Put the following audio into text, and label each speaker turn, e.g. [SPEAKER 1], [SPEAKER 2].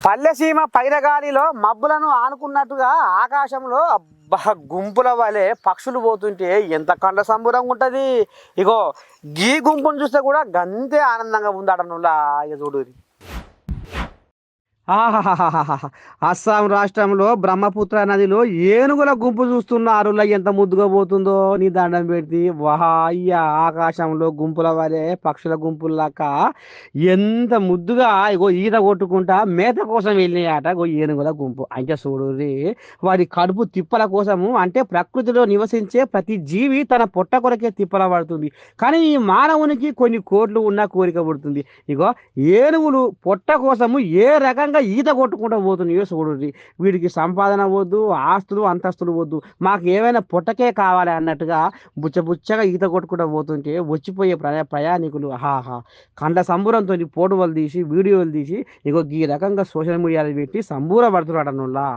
[SPEAKER 1] పల్లెసీమ పైరగాలిలో మబ్బులను ఆనుకున్నట్టుగా ఆకాశంలో అబ్బా గుంపుల వలె పక్షులు పోతుంటే ఎంత కండ సంబురంగా ఉంటుంది. ఇగో గీ గుంపును చూస్తే కూడా గంతే ఆనందంగా ఉందట నువ్వులా ఇక చూడు ఆహాహాహాహా. అస్సాం రాష్ట్రంలో బ్రహ్మపుత్ర నదిలో ఏనుగుల గుంపు చూస్తున్నారు ఎంత ముద్దుగా పోతుందో నీ దండం పెడితే. వాహ్య ఆకాశంలో గుంపుల వలె పక్షుల గుంపుల్లాక ఎంత ముద్దుగా ఇగో ఈత కొట్టుకుంటా మేత కోసం వెళ్ళినాయట ఇగో ఏనుగుల గుంపు. అంటే చూడు వారి కడుపు తిప్పల కోసము అంటే ప్రకృతిలో నివసించే ప్రతి జీవి తన పొట్ట కొరకే తిప్పల పడుతుంది. కానీ ఈ మానవునికి కొన్ని కోట్లు ఉన్న కోరిక పుడుతుంది. ఇగో ఏనుగులు పొట్ట కోసము ఏ రకంగా ఈత కొట్టుకుంటూ పోతుంది చూడండి వీడికి సంపాదన వద్దు ఆస్తులు అంతస్తులు వద్దు. మాకు ఏమైనా పొట్టకే కావాలి అన్నట్టుగా బుచ్చబుచ్చగా ఈత కొట్టుకుంటూ పోతుంటే వచ్చిపోయే ప్రయా ప్రయాణికులు ఆహాహా. కండ సంబూరంతో ఫోటోలు తీసి వీడియోలు తీసి ఇగో ఈ రకంగా సోషల్ మీడియాలో పెట్టి సంబూర పడుతున్నాడు అన్నుల్లా.